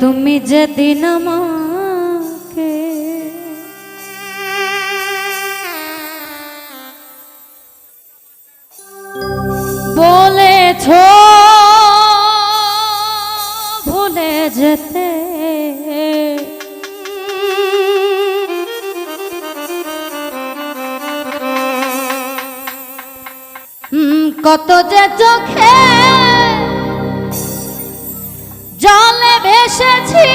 তুমি যেদিন আমাকে বলেছ ভুলে যেতে। কত যে চোখে ভেসেছি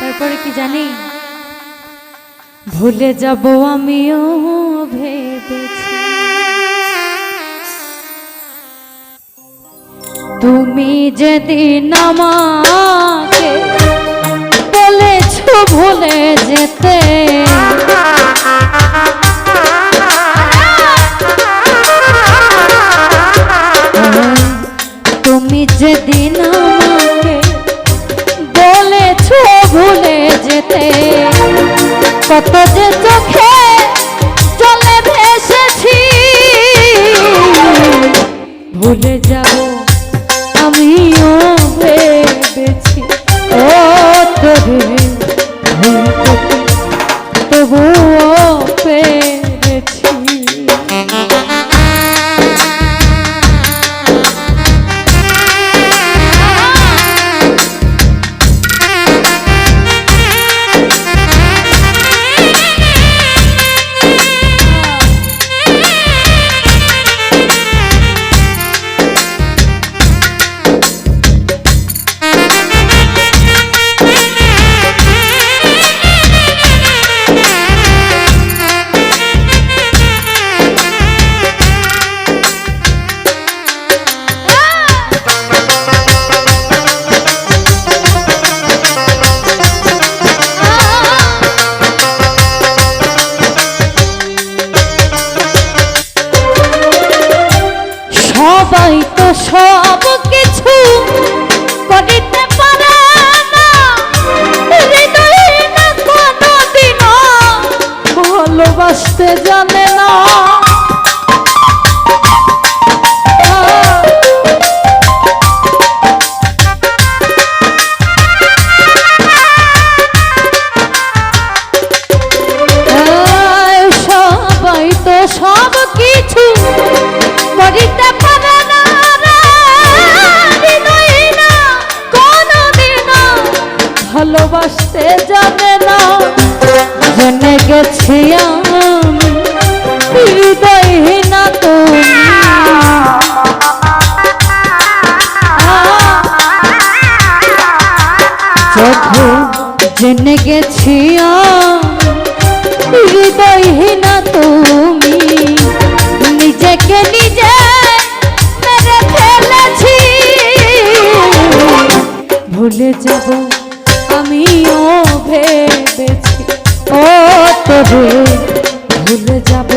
তারপরে কি জানি? ভুলে যাব আমিও ভেবেছি। তুমি যেদিন আমাকে বলেছ ভুলে যেতে। গেছি আমি হৃদয়হীনা তুমি চোখে জেনে গেছি আমি হৃদয়হীনা তুমি। নিজেকে নিজে মেরে ফেলেছি। ভুলে যাব আমিও ভেবেছি ও তবে ভুলে যাব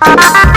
তুমি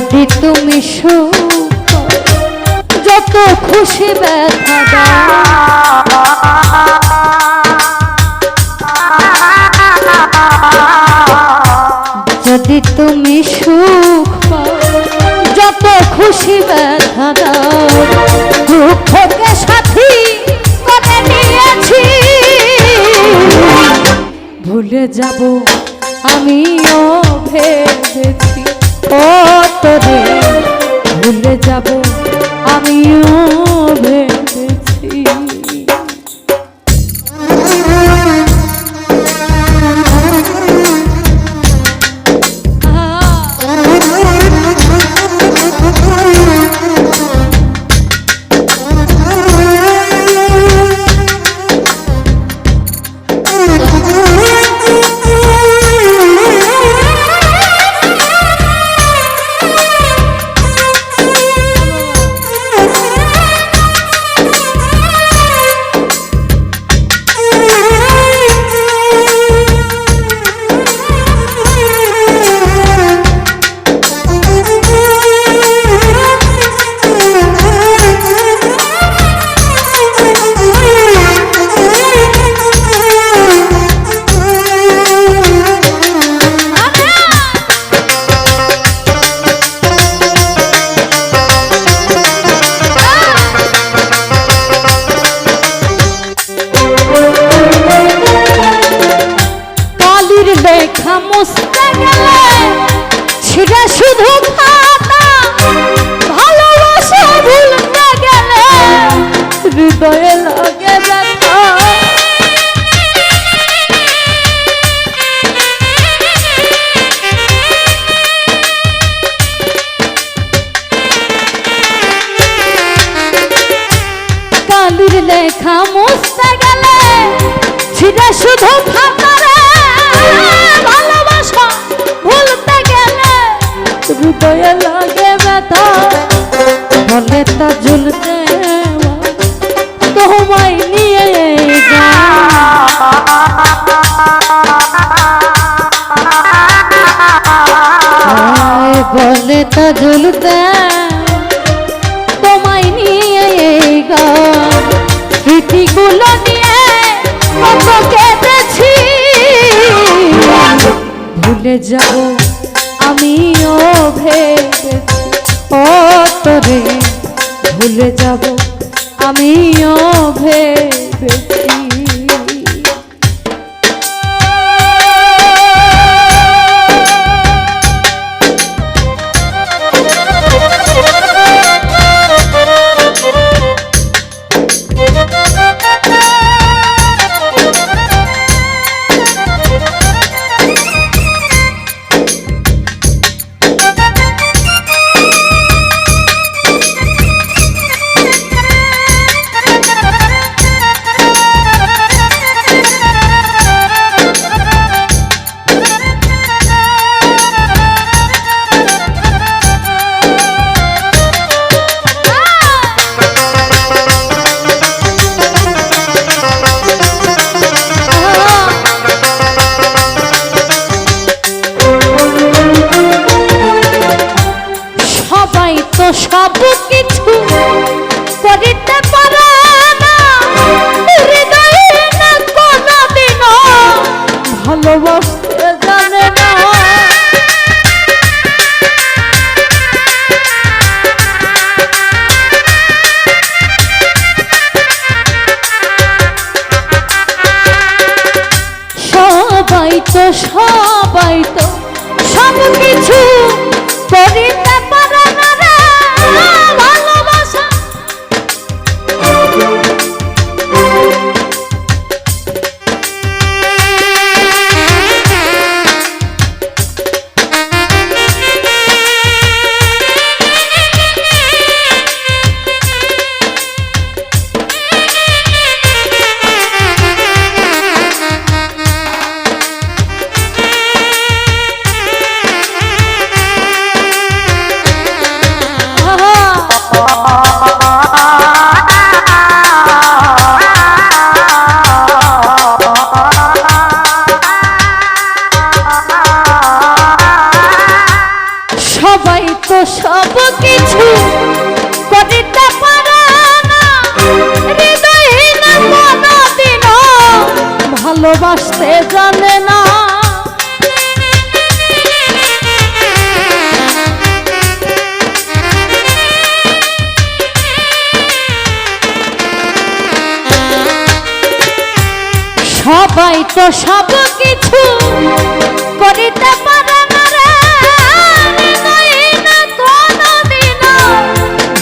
যদি তুমি যত খুশি ব্যথা যদি তুমি সুখ যত খুশি ব্যথা দাও। দুঃখকে সাথী করে নিয়েছি। ভুলে যাব লেখা মুছতে গেলে সেটা শুধু ভালোবাসা ভুলতে গেলে হৃদয়ে লাগে ব্যথা বলে তা ঝুলতে নিয়ে বলে তা ঝুলতে ভুলে যাব আমিও ভেবেছি ও তোরে ভুলে যাব আমিও ভেবেছি ভালোবাসতে জানে না। সবাই তো সব কিছু করিতে পারে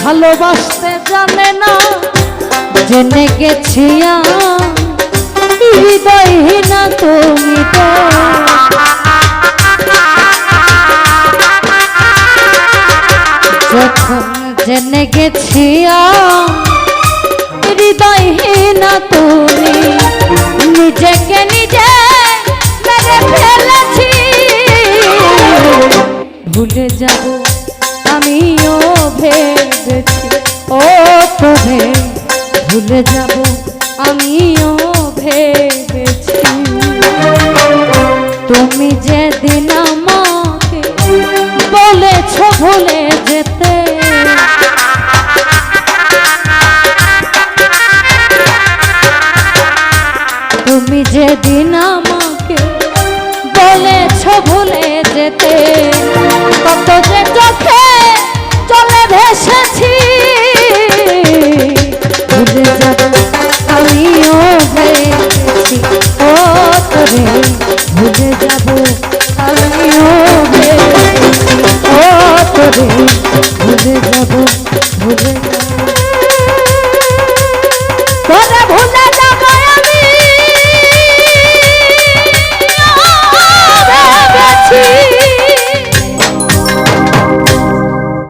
ভালোবাসতে জানে না। জেনে গেছি হৃদয়হীন তুমি তো। যখন জেনে গেছি হৃদয়হীন তুমি, নিজেকে নিজে মেরে ফেলেছি। ভুলে যাব আমিও ভেবেছি, ও তবে ভুলে যাব আমিও ভুলে যেতে